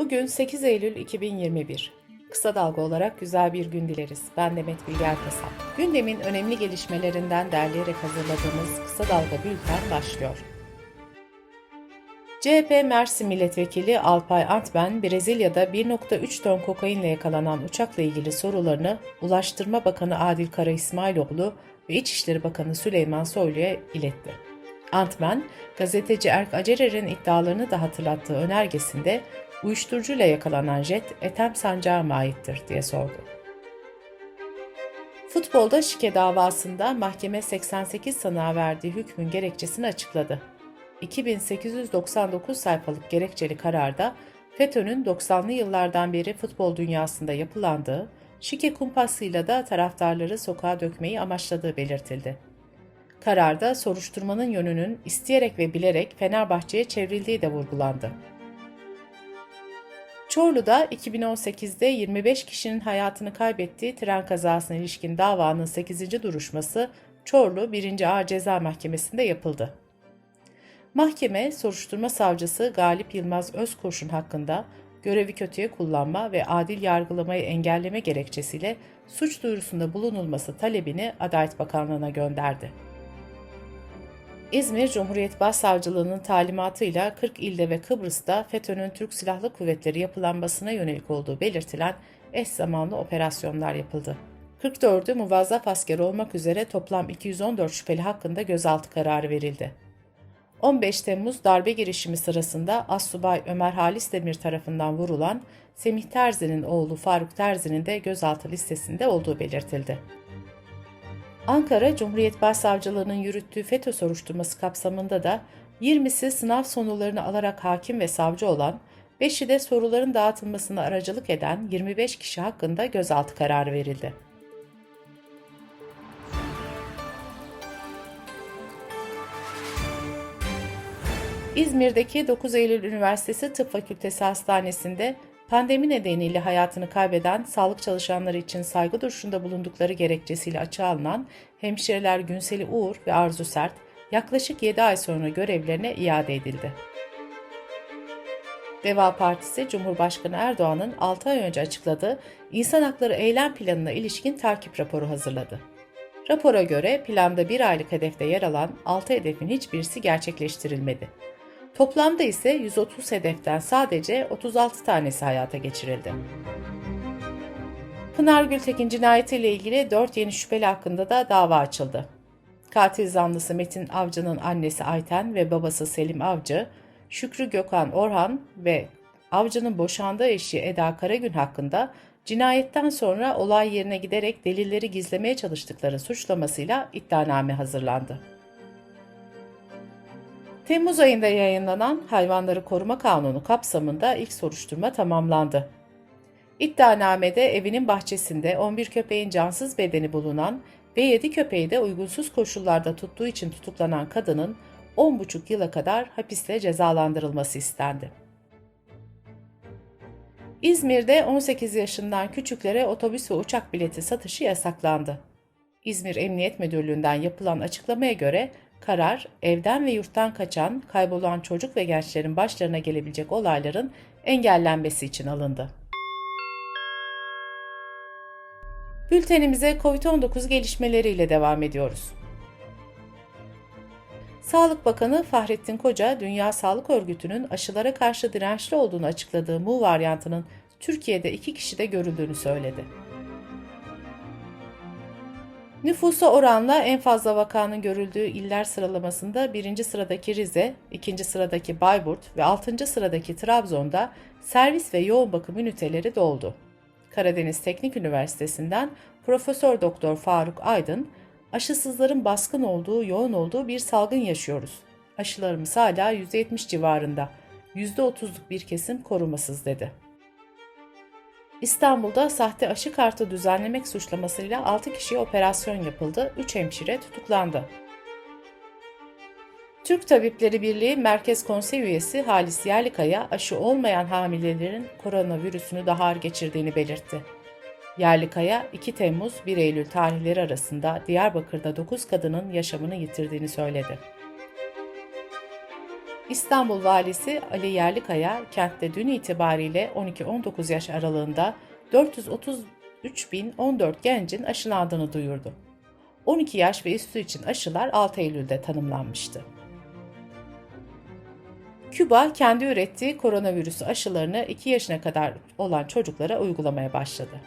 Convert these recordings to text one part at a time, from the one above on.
Bugün 8 Eylül 2021. Kısa dalga olarak güzel bir gün dileriz. Ben Demet Bilger Kasap. Gündemin önemli gelişmelerinden derleyerek hazırladığımız Kısa Dalga Bülten başlıyor. CHP Mersin Milletvekili Alpay Antben, Brezilya'da 1.3 ton kokainle yakalanan uçakla ilgili sorularını Ulaştırma Bakanı Adil Kara İsmailoğlu ve İçişleri Bakanı Süleyman Soylu'ya iletti. Antmen, gazeteci Erk Acerer'in iddialarını da hatırlattığı önergesinde uyuşturucuyla yakalanan jet Ethem Sancağı mı aittir diye sordu. Futbolda şike davasında mahkeme 88 sanığa verdiği hükmün gerekçesini açıkladı. 2899 sayfalık gerekçeli kararda FETÖ'nün 90'lı yıllardan beri futbol dünyasında yapılandığı, şike kumpasıyla da taraftarları sokağa dökmeyi amaçladığı belirtildi. Kararda soruşturmanın yönünün isteyerek ve bilerek Fenerbahçe'ye çevrildiği de vurgulandı. Çorlu'da 2018'de 25 kişinin hayatını kaybettiği tren kazasına ilişkin davanın 8. duruşması Çorlu 1. Ağır Ceza Mahkemesi'nde yapıldı. Mahkeme, soruşturma savcısı Galip Yılmaz Özkurşun hakkında görevi kötüye kullanma ve adil yargılamayı engelleme gerekçesiyle suç duyurusunda bulunulması talebini Adalet Bakanlığı'na gönderdi. İzmir Cumhuriyet Başsavcılığı'nın talimatıyla 40 ilde ve Kıbrıs'ta FETÖ'nün Türk Silahlı Kuvvetleri yapılanmasına yönelik olduğu belirtilen eş zamanlı operasyonlar yapıldı. 44'ü muvazzaf asker olmak üzere toplam 214 şüpheli hakkında gözaltı kararı verildi. 15 Temmuz darbe girişimi sırasında Assubay Ömer Halis Demir tarafından vurulan Semih Terzi'nin oğlu Faruk Terzi'nin de gözaltı listesinde olduğu belirtildi. Ankara Cumhuriyet Başsavcılığı'nın yürüttüğü FETÖ soruşturması kapsamında da 20'si sınav sonularını alarak hakim ve savcı olan, 5'i de soruların dağıtılmasına aracılık eden 25 kişi hakkında gözaltı kararı verildi. İzmir'deki 9 Eylül Üniversitesi Tıp Fakültesi Hastanesi'nde pandemi nedeniyle hayatını kaybeden sağlık çalışanları için saygı duruşunda bulundukları gerekçesiyle açığa alınan hemşireler Günseli Uğur ve Arzu Sert yaklaşık 7 ay sonra görevlerine iade edildi. Deva Partisi Cumhurbaşkanı Erdoğan'ın 6 ay önce açıkladığı İnsan Hakları Eylem Planı'na ilişkin takip raporu hazırladı. Rapora göre planda bir aylık hedefte yer alan 6 hedefin hiçbirisi gerçekleştirilmedi. Toplamda ise 130 hedeften sadece 36 tanesi hayata geçirildi. Pınar Gültekin cinayetiyle ilgili 4 yeni şüpheli hakkında da dava açıldı. Katil zanlısı Metin Avcı'nın annesi Ayten ve babası Selim Avcı, Şükrü Gökhan Orhan ve Avcı'nın boşandığı eşi Eda Karagün hakkında cinayetten sonra olay yerine giderek delilleri gizlemeye çalıştıkları suçlamasıyla iddianame hazırlandı. Temmuz ayında yayınlanan Hayvanları Koruma Kanunu kapsamında ilk soruşturma tamamlandı. İddianamede evinin bahçesinde 11 köpeğin cansız bedeni bulunan ve 7 köpeği de uygunsuz koşullarda tuttuğu için tutuklanan kadının 10,5 yıla kadar hapiste cezalandırılması istendi. İzmir'de 18 yaşından küçüklere otobüs ve uçak bileti satışı yasaklandı. İzmir Emniyet Müdürlüğü'nden yapılan açıklamaya göre karar evden ve yurttan kaçan, kaybolan çocuk ve gençlerin başlarına gelebilecek olayların engellenmesi için alındı. Bültenimize COVID-19 gelişmeleriyle devam ediyoruz. Sağlık Bakanı Fahrettin Koca, Dünya Sağlık Örgütü'nün aşılara karşı dirençli olduğunu açıkladığı Mu varyantının Türkiye'de iki kişide görüldüğünü söyledi. Nüfusa oranla en fazla vakanın görüldüğü iller sıralamasında birinci sıradaki Rize, ikinci sıradaki Bayburt ve altıncı sıradaki Trabzon'da servis ve yoğun bakım üniteleri doldu. Karadeniz Teknik Üniversitesi'nden Profesör Doktor Faruk Aydın, aşısızların baskın olduğu, yoğun olduğu bir salgın yaşıyoruz. Aşılarımız hala %70 civarında. %30'luk bir kesim korumasız dedi. İstanbul'da sahte aşı kartı düzenlemek suçlamasıyla 6 kişiye operasyon yapıldı, 3 hemşire tutuklandı. Türk Tabipleri Birliği Merkez Konsey üyesi Halis Yerlikaya aşı olmayan hamilelerin koronavirüsünü daha ağır geçirdiğini belirtti. Yerlikaya 2 Temmuz 1 Eylül tarihleri arasında Diyarbakır'da 9 kadının yaşamını yitirdiğini söyledi. İstanbul Valisi Ali Yerlikaya kentte dün itibariyle 12-19 yaş aralığında 433.014 gencin aşılandığını duyurdu. 12 yaş ve üstü için aşılar 6 Eylül'de tanımlanmıştı. Küba kendi ürettiği koronavirüsü aşılarını 2 yaşına kadar olan çocuklara uygulamaya başladı.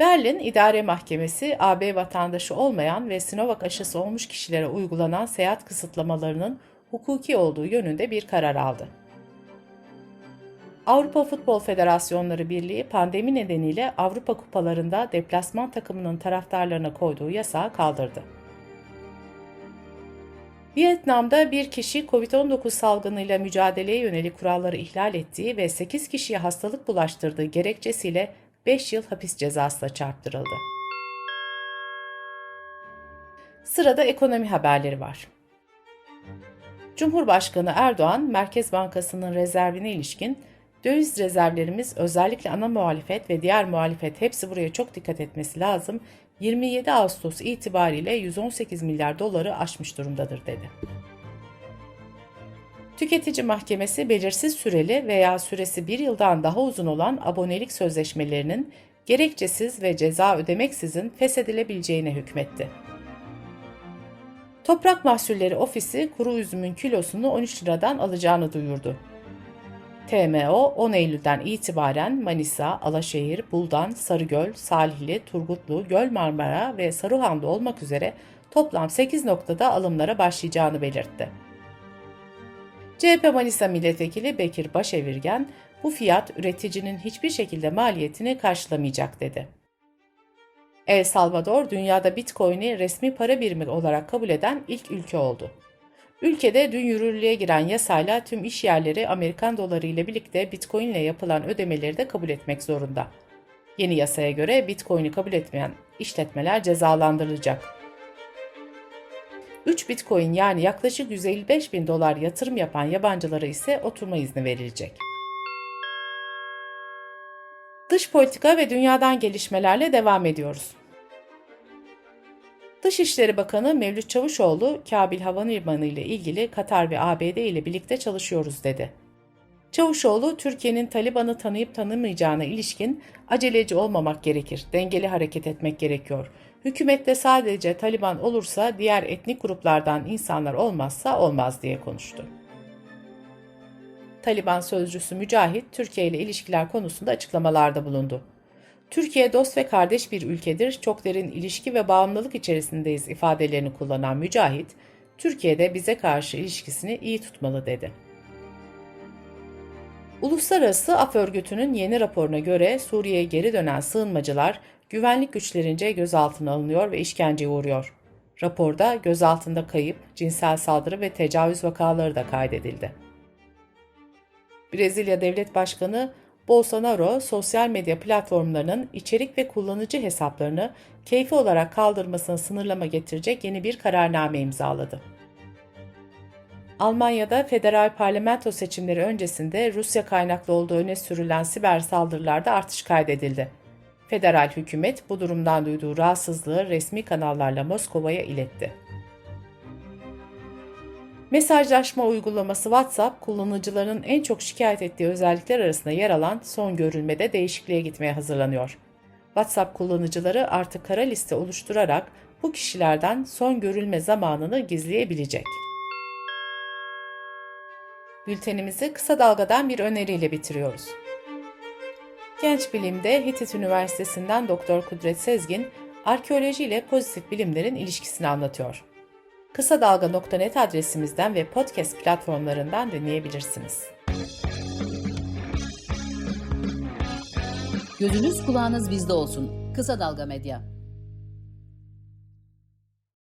Berlin İdare Mahkemesi, AB vatandaşı olmayan ve Sinovac aşısı olmuş kişilere uygulanan seyahat kısıtlamalarının hukuki olduğu yönünde bir karar aldı. Avrupa Futbol Federasyonları Birliği pandemi nedeniyle Avrupa kupalarında deplasman takımının taraftarlarına koyduğu yasağı kaldırdı. Vietnam'da bir kişi COVID-19 salgınıyla mücadeleye yönelik kuralları ihlal ettiği ve 8 kişiye hastalık bulaştırdığı gerekçesiyle 5 yıl hapis cezasına çarptırıldı. Sırada ekonomi haberleri var. Cumhurbaşkanı Erdoğan, Merkez Bankası'nın rezervine ilişkin döviz rezervlerimiz özellikle ana muhalefet ve diğer muhalefet hepsi buraya çok dikkat etmesi lazım. 27 Ağustos itibariyle 118 milyar doları aşmış durumdadır dedi. Tüketici Mahkemesi belirsiz süreli veya süresi bir yıldan daha uzun olan abonelik sözleşmelerinin gerekçesiz ve ceza ödemeksizin feshedilebileceğine hükmetti. Toprak Mahsulleri Ofisi kuru üzümün kilosunu 13 liradan alacağını duyurdu. TMO 10 Eylül'den itibaren Manisa, Alaşehir, Buldan, Sarıgöl, Salihli, Turgutlu, Göl Marmara ve Saruhan'da olmak üzere toplam 8 noktada alımlara başlayacağını belirtti. CHP Manisa Milletvekili Bekir Başevirgen, bu fiyat üreticinin hiçbir şekilde maliyetini karşılamayacak dedi. El Salvador, dünyada Bitcoin'i resmi para birimi olarak kabul eden ilk ülke oldu. Ülkede dün yürürlüğe giren yasayla tüm iş yerleri Amerikan doları ile birlikte Bitcoin ile yapılan ödemeleri de kabul etmek zorunda. Yeni yasaya göre Bitcoin'i kabul etmeyen işletmeler cezalandırılacak. 3 Bitcoin yani yaklaşık 155 bin dolar yatırım yapan yabancılara ise oturma izni verilecek. Dış politika ve dünyadan gelişmelerle devam ediyoruz. Dışişleri Bakanı Mevlüt Çavuşoğlu, Kabil Havalimanı ile ilgili Katar ve ABD ile birlikte çalışıyoruz dedi. Çavuşoğlu, Türkiye'nin Taliban'ı tanıyıp tanımayacağına ilişkin aceleci olmamak gerekir, dengeli hareket etmek gerekiyor. Hükümette sadece Taliban olursa diğer etnik gruplardan insanlar olmazsa olmaz diye konuştu. Taliban sözcüsü Mücahit, Türkiye ile ilişkiler konusunda açıklamalarda bulundu. Türkiye dost ve kardeş bir ülkedir, çok derin ilişki ve bağımlılık içerisindeyiz ifadelerini kullanan Mücahit, Türkiye'de bize karşı ilişkisini iyi tutmalı dedi. Uluslararası Af Örgütü'nün yeni raporuna göre Suriye'ye geri dönen sığınmacılar güvenlik güçlerince gözaltına alınıyor ve işkenceye uğruyor. Raporda gözaltında kayıp, cinsel saldırı ve tecavüz vakaları da kaydedildi. Brezilya Devlet Başkanı Bolsonaro, sosyal medya platformlarının içerik ve kullanıcı hesaplarını keyfi olarak kaldırmasına sınırlama getirecek yeni bir kararname imzaladı. Almanya'da federal parlamento seçimleri öncesinde Rusya kaynaklı olduğu öne sürülen siber saldırılarda artış kaydedildi. Federal hükümet bu durumdan duyduğu rahatsızlığı resmi kanallarla Moskova'ya iletti. Mesajlaşma uygulaması WhatsApp, kullanıcıların en çok şikayet ettiği özellikler arasında yer alan son görülmede değişikliğe gitmeye hazırlanıyor. WhatsApp kullanıcıları artık kara liste oluşturarak bu kişilerden son görülme zamanını gizleyebilecek. Bültenimizi kısa dalgadan bir öneriyle bitiriyoruz. Genç Bilim'de Hitit Üniversitesi'nden Doktor Kudret Sezgin, arkeoloji ile pozitif bilimlerin ilişkisini anlatıyor. Kısa Dalga.net adresimizden ve podcast platformlarından dinleyebilirsiniz. Gözünüz kulağınız bizde olsun. Kısa Dalga Medya.